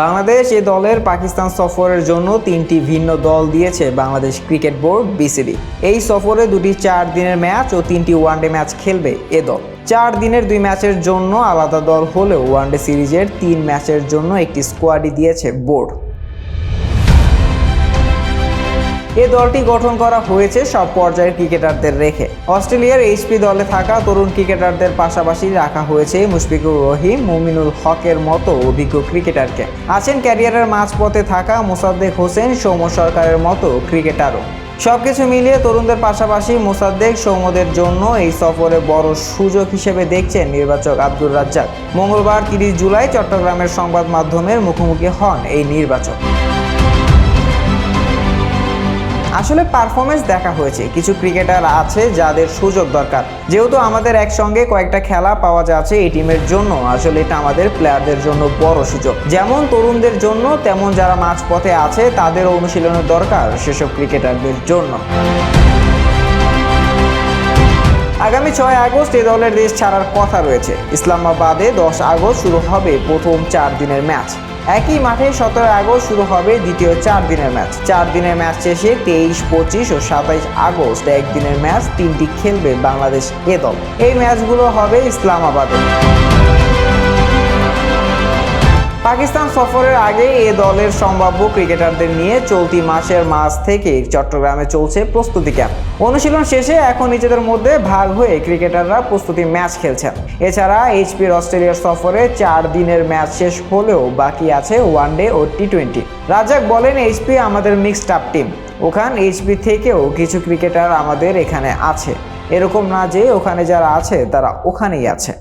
বাংলাদেশ এ দলের পাকিস্তান সফরের জন্য তিনটি ভিন্ন দল দিয়েছে বাংলাদেশ ক্রিকেট বোর্ড, বিসিবি। এই সফরে দুটি চার দিনের ম্যাচ ও তিনটি ওয়ানডে ম্যাচ খেলবে এ দল। চার দিনের দুই ম্যাচের জন্য আলাদা দল হলেও ওয়ানডে সিরিজের তিন ম্যাচের জন্য একটি স্কোয়াডই দিয়েছে বোর্ড। এ দলটি গঠন করা হয়েছে সব পর্যায়ের ক্রিকেটারদের রেখে। অস্ট্রেলিয়ার এইচপি দলে থাকা তরুণ ক্রিকেটারদের পাশাপাশি রাখা হয়েছে মুশফিকুর রহিম, মুমিনুল হকের মতো অভিজ্ঞ ক্রিকেটারকে। আছেন ক্যারিয়ারের মাঝপথে থাকা মোসাদ্দেক হোসেন, সৌম্য সরকারের মতো ক্রিকেটারও। সবকিছু মিলিয়ে তরুণদের পাশাপাশি মোসাদ্দেক সৌম্যদের জন্য এই সফরে বড় সুযোগ হিসেবে দেখছেন নির্বাচক আব্দুর রাজ্জাক। মঙ্গলবার তিরিশ জুলাই চট্টগ্রামের সংবাদ মাধ্যমের মুখোমুখি হন এই নির্বাচক। আসলে পারফরমেন্স দেখা হয়েছে। কিছু ক্রিকেটার আছে যাদের সুযোগ দরকার। যেহেতু আমাদের একসঙ্গে কয়েকটা খেলা পাওয়া যাচ্ছে এই টিমের জন্য, আসলে এটা আমাদের প্লেয়ারদের জন্য বড় সুযোগ। যেমন তরুণদের জন্য, তেমন যারা মাঝপথে আছে, তাদের অনুশীলনের দরকার সেসব ক্রিকেটারদের জন্য। আগামী ছয় আগস্ট এ দলের দেশ ছাড়ার কথা রয়েছে। ইসলামাবাদে দশ আগস্ট শুরু হবে প্রথম চার দিনের ম্যাচ একই মাঠে সতেরো আগস্ট শুরু হবে দ্বিতীয় চার দিনের ম্যাচ। চার দিনের ম্যাচ শেষে তেইশ, পঁচিশ ও সাতাইশ আগস্ট একদিনের ম্যাচ তিনটি খেলবে বাংলাদেশ এ দল। এই ম্যাচগুলো হবে ইসলামাবাদে। পাকিস্তান সফরের আগে এ দলের সম্ভাব্য ক্রিকেটারদের নিয়ে চলতি মাসের মাস থেকে চট্টগ্রামে চলছে প্রস্তুতি ক্যাম্প। অনুশীলন শেষে এখন নিজেদের মধ্যে ভাগ হয়ে ক্রিকেটাররা প্রস্তুতি ম্যাচ খেলছেন। এছাড়া এইচপির অস্ট্রেলিয়ার সফরে চার দিনের ম্যাচ শেষ হলেও বাকি আছে ওয়ানডে ও টি টোয়েন্টি রাজাক বলেন এইচপি আমাদের মিক্সড আপ টিম ওখান এইচপি থেকেও কিছু ক্রিকেটার আমাদের এখানে আছে। এরকম না যে ওখানে যারা আছে, তারা ওখানেই আছে।